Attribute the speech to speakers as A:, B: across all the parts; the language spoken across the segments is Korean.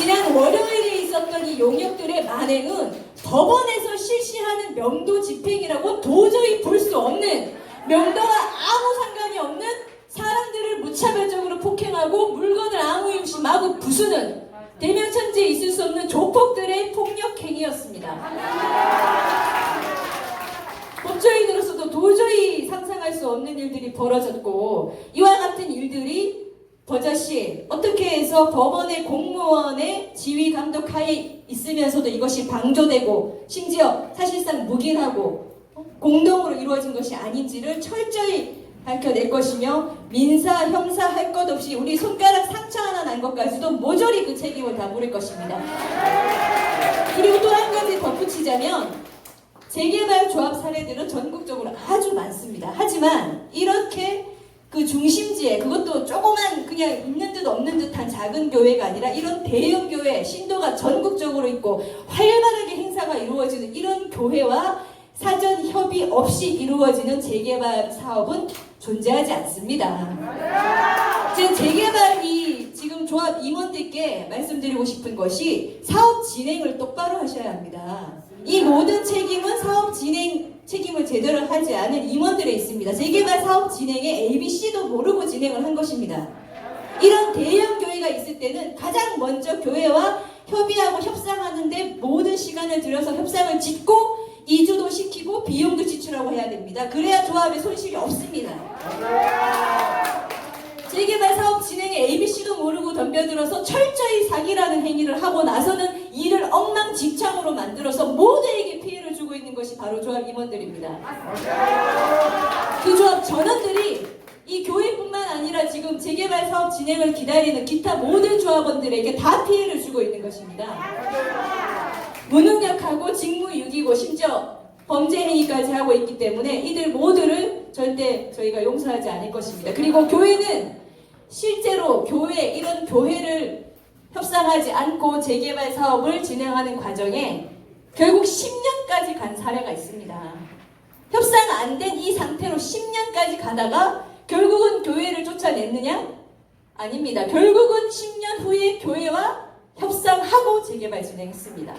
A: 지난 월요일에 있었던 이 용역들의 만행은 법원에서 실시하는 명도 집행이라고 도저히 볼 수 없는 명도와 아무 상관이 없는 사람들을 무차별적으로 폭행하고 물건을 아무 임시 마구 부수는 대명천지에 있을 수 없는 조폭들의 폭력행위였습니다. 법조인으로서도 도저히 상상할 수 없는 일들이 벌어졌고 이와 같은 일들이 버젓이 어떻게 해서 법원의 공무원의 지휘 감독하에 있으면서도 이것이 방조되고 심지어 사실상 묵인하고 공동으로 이루어진 것이 아닌지를 철저히 밝혀낼 것이며 민사, 형사 할 것 없이 우리 손가락 상처 하나 난 것까지도 모조리 그 책임을 다 물을 것입니다. 그리고 또 한 가지 덧붙이자면 재개발 조합 사례들은 전국적으로 아주 많습니다. 하지만 이렇게 그 중심지에 그것도 조그만 그냥 있는 듯 없는 듯한 작은 교회가 아니라 이런 대형 교회 신도가 전국적으로 있고 활발하게 행사가 이루어지는 이런 교회와 사전 협의 없이 이루어지는 재개발 사업은 존재하지 않습니다. 지금 재개발이 조합 임원들께 말씀드리고 싶은 것이 사업 진행을 똑바로 하셔야 합니다. 이 모든 책임은 사업 진행 책임을 제대로 하지 않은 임원들에 있습니다. 재개발 사업 진행에 ABC도 모르고 진행을 한 것입니다. 이런 대형 교회가 있을 때는 가장 먼저 교회와 협의하고 협상하는데 모든 시간을 들여서 협상을 짓고 이주도 시키고 비용도 지출하고 해야 됩니다. 그래야 조합에 손실이 없습니다. 재개발 사업 진행에 ABC도 모르고 덤벼들어서 철저히 사기라는 행위를 하고 나서는 이를 엉망진창으로 만들어서 모두에게 피해를 주고 있는 것이 바로 조합 임원들입니다. 그 조합 전원들이 이 교회뿐만 아니라 지금 재개발 사업 진행을 기다리는 기타 모든 조합원들에게 다 피해를 주고 있는 것입니다. 무능력하고 직무유기고 심지어 범죄 행위까지 하고 있기 때문에 이들 모두를 절대 저희가 용서하지 않을 것입니다. 그리고 교회는 실제로 교회 이런 교회를 협상하지 않고 재개발 사업을 진행하는 과정에 결국 10년까지 간 사례가 있습니다. 협상 안 된 이 상태로 10년까지 가다가 결국은 교회를 쫓아냈느냐? 아닙니다. 결국은 10년 후에 교회와 협상하고 재개발 진행했습니다.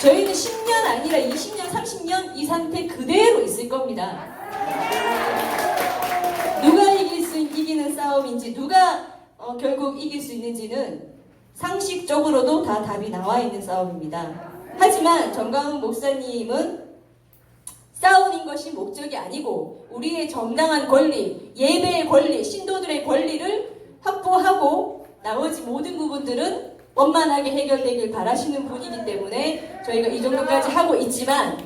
A: 저희는 10년 아니라 20년, 30년 이 상태 그대로 있을 겁니다. 누가 이길 수 이기는 누가 어, 결국 이길 수 있는지는 상식적으로도 다 답이 나와 있는 싸움입니다. 하지만 정강훈 목사님은 싸우는 것이 목적이 아니고 우리의 정당한 권리, 예배의 권리, 신도들의 권리를 확보하고 나머지 모든 부분들은 원만하게 해결되길 바라시는 분이기 때문에 저희가 이 정도까지 하고 있지만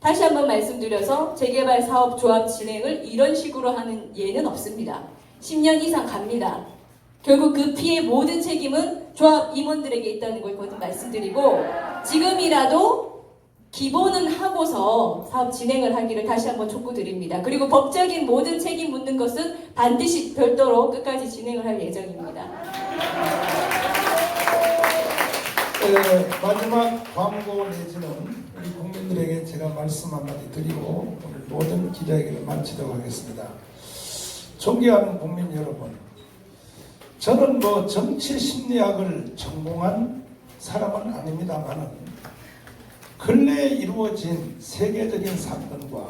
A: 다시 한번 말씀드려서 재개발 사업 조합 진행을 이런 식으로 하는 예는 없습니다. 10년 이상 갑니다. 결국 그 피해 모든 책임은 조합 임원들에게 있다는 걸 거듭 말씀드리고 지금이라도 기본은 하고서 사업 진행을 하기를 다시 한번 촉구드립니다. 그리고 법적인 모든 책임 묻는 것은 반드시 별도로 끝까지 진행을 할 예정입니다.
B: 에, 마지막 광고 내지는 우리 국민들에게 제가 말씀 한마디 드리고 오늘 모든 기자회견을 마치도록 하겠습니다. 존경하는 국민 여러분, 저는 뭐 정치 심리학을 전공한 사람은 아닙니다만은 근래에 이루어진 세계적인 사건과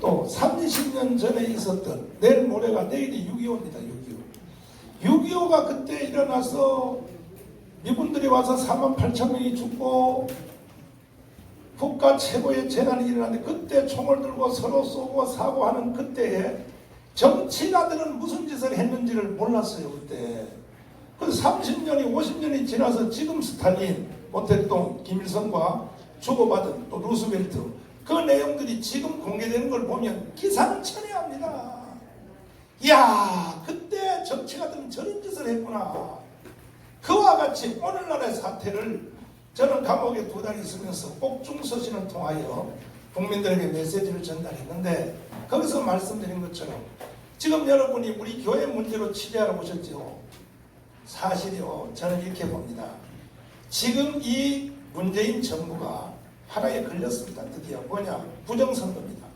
B: 또 30년 전에 있었던 내일 모레가 내일이 6.25입니다. 6.25. 6.25가 그때 일어나서 미군들이 와서 4만 8천 명이 죽고 국가 최고의 재난이 일어났는데 그때 총을 들고 서로 쏘고 사고하는 그때에 정치가들은 무슨 짓을 했는지를 몰랐어요 그때. 그 30년이 50년이 지나서 지금 스탈린 모택동 김일성과 주고받은 또 루스벨트 그 내용들이 지금 공개되는 걸 보면 기상천외합니다. 이야 그때 정치가들은 저런 짓을 했구나. 그와 같이 오늘날의 사태를 저는 감옥에 두 달 있으면서 꼭중서신을 통하여 국민들에게 메시지를 전달했는데 거기서 말씀드린 것처럼 지금 여러분이 우리 교회 문제로 취재하러 오셨죠. 사실이요. 저는 이렇게 봅니다. 지금 이 문재인 정부가 하나에 걸렸습니다. 드디어 뭐냐? 부정선거입니다.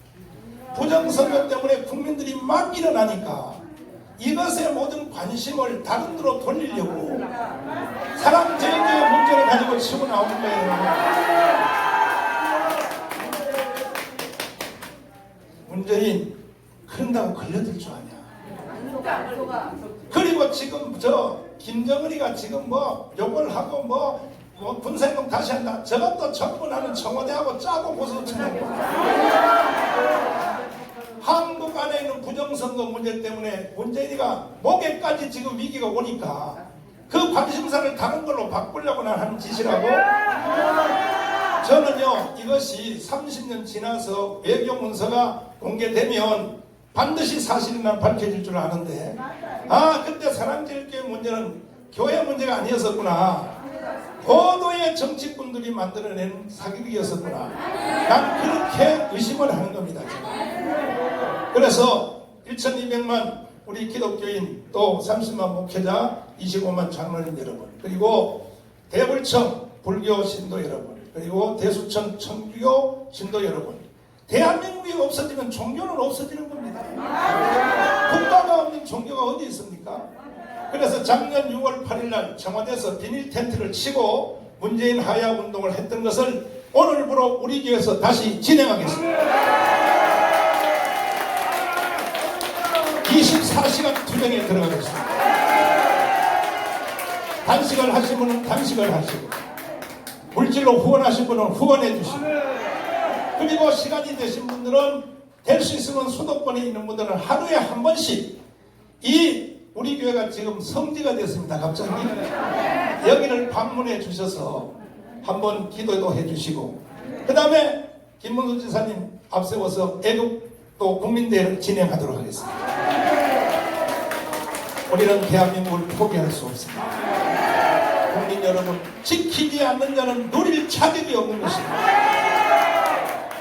B: 부정선거 때문에 국민들이 막 일어나니까 이것의 모든 관심을 다른 데로 돌리려고 사람 제일교회 문제를 가지고 치고 나온 거예요. 문재인 그런다고 걸려들 줄 아냐. 그리고 지금 저 김정은이가 지금 뭐 욕을 하고 뭐, 뭐 군사행동 다시 한다. 저것도 나는 청와대하고 짜고 고소 쳐내고. 한국 안에 있는 부정선거 문제 때문에 문재인이가 목에까지 지금 위기가 오니까 그 관심사를 다른 걸로 바꾸려고 난 하는 짓이라고 저는요 이것이 30년 지나서 외교 문서가 공개되면 반드시 사실이 난 밝혀질 줄 아는데 아 그때 사랑제일교회 문제는 교회 문제가 아니었었구나 고도의 정치꾼들이 만들어낸 사기극이었었구나. 난 그렇게 의심을 하는 겁니다 지금. 그래서 1200만 우리 기독교인 또 30만 목회자 25만 장로님 여러분 그리고 대불청 불교 신도 여러분 그리고 대수천 청교 신도 여러분 대한민국이 없어지면 종교는 없어지는 겁니다. 국가가 없는 종교가 어디 있습니까 그래서 작년 6월 8일 날 청와대에서 비닐 텐트를 치고 문재인 하야 운동을 했던 것을 오늘부로 우리 교회에서 다시 진행하겠습니다 24시간 투쟁에 들어가겠습니다. 단식을 하신 분은 단식을 하시고 물질로 후원하신 분은 후원해 주시고 그리고 시간이 되신 분들은 될 수 있으면 수도권에 있는 분들은 하루에 한 번씩 이 우리 교회가 지금 성지가 됐습니다. 갑자기 여기를 방문해 주셔서 한번 기도도 해 주시고 그 다음에 김문수 지사님 앞세워서 애국 또 국민대회를 진행하도록 하겠습니다. 우리는 대한민국을 포기할 수 없습니다. 국민 여러분, 지키지 않는 자는 누릴 자격이 없는 것입니다.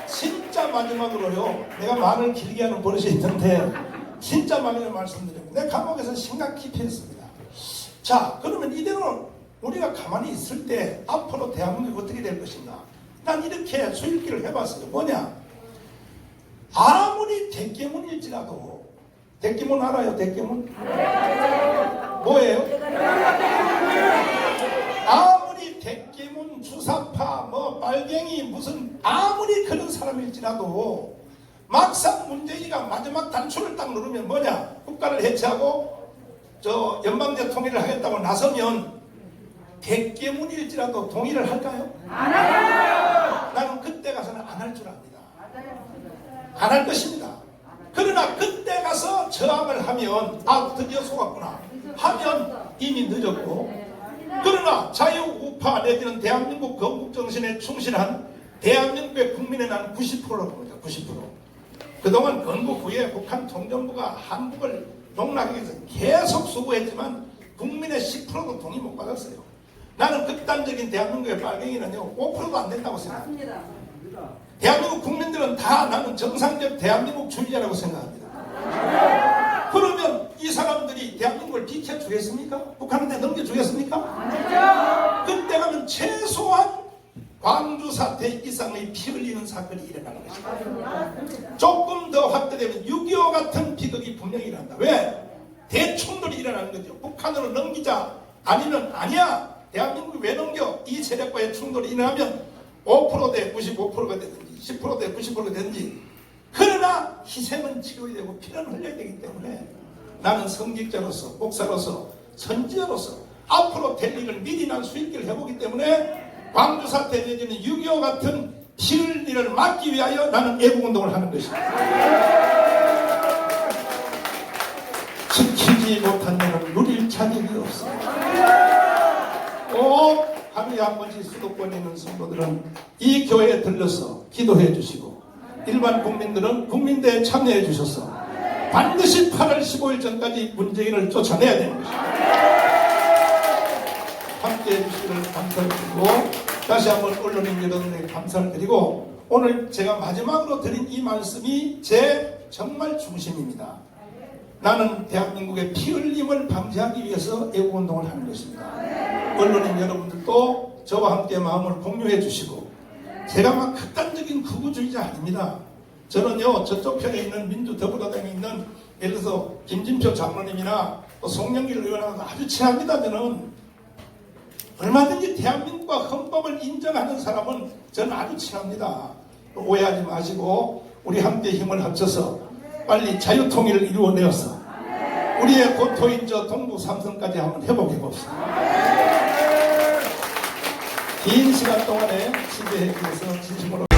B: 진짜 마지막으로요, 내가 말을 길게 하는 버릇이 있는데, 진짜 마지막으로 말씀드립니 다. 내 감옥에서 심각히 피했습니다. 자, 그러면 이대로 우리가 가만히 있을 때 앞으로 대한민국이 어떻게 될 것인가? 난 이렇게 수일기를 해봤어요. 뭐냐? 아무리 대깨문일지라도 대깨문 알아요? 대깨문? 뭐예요? 아무리 대깨문 주사파 뭐 빨갱이 무슨 아무리 그런 사람일지라도 막상 문재인이가 마지막 단추를 딱 누르면 뭐냐 국가를 해체하고 저 연방제 통일을 하겠다고 나서면 대깨문일지라도 동의를 할까요? 안 해요. 나는 그때 가서는 안 할 줄 압니다. 안 할 것입니다. 그러나 그때 가서 저항을 하면 아 드디어 속았구나 하면 이미 늦었고 그러나 자유우파 내지는 대한민국 건국정신에 충실한 대한민국의 국민의 난 90%라고 봅니다. 90%. 그동안 건국 후에 북한 통전부가 한국을 농락하기 위해서 계속 수고했지만 국민의 10%도 동의 못 받았어요. 나는 극단적인 대한민국의 빨갱이는요 5%도 안 된다고 생각합니다. 대한민국 국민들은 다 나는 정상적 대한민국 주의자라고 생각합니다. 그러면 이 사람들이 대한민국을 비켜주겠습니까? 북한한테 넘겨주겠습니까? 그때 가면 최소한 광주 사태 이상의 피 흘리는 사건이 일어나는 것입니다. 조금 더 확대되면 6.25 같은 비극이 분명히 일어난다. 왜? 대충돌이 일어나는 거죠. 북한으로 넘기자 아니면 아니야. 대한민국이 왜 넘겨? 이 세력과의 충돌이 일어나면 5%대 95%가 되든지 10%대 90%가 되든지 그러나 희생은 치러야 되고 피는 흘려야 되기 때문에 나는 성직자로서 목사로서 선지자로서 앞으로 될 일을 미리 난 수익기를 해보기 때문에 광주 사태 내지는 6.25 같은 일을 막기 위하여 나는 애국운동을 하는 것입니다. 지키지 못한 자는 누릴 자격이 없습니다. 꼭 하루에 한 번씩 수도권에 있는 성도들은 이 교회에 들러서 기도해 주시고 일반 국민들은 국민대에 참여해 주셔서 반드시 8월 15일 전까지 문재인을 쫓아내야 되는 것입니다. 함께 해 주시기를 감사드리고 다시 한번 언론인 여러분에게 감사를 드리고 오늘 제가 마지막으로 드린 이 말씀이 제 정말 중심입니다. 나는 대한민국의 피 흘림을 방지하기 위해서 애국운동을 하는 것입니다. 언론인 여러분들도 저와 함께 마음을 공유해 주시고 제가 막 극단적인 극우주의자 아닙니다. 저는요 저쪽 편에 있는 민주 더불어당에 있는 예를 들어서 김진표 장로님이나 또 송영길 의원하고 아주 친합니다. 저는 얼마든지 대한민국과 헌법을 인정하는 사람은 저는 아주 친합니다. 오해하지 마시고 우리 함께 힘을 합쳐서 빨리 자유통일을 이루어내어서 우리의 고토인 저 동북 삼성까지 한번 회복해 봅시다. 긴 시간 동안에 지배해 주셔서 진심으로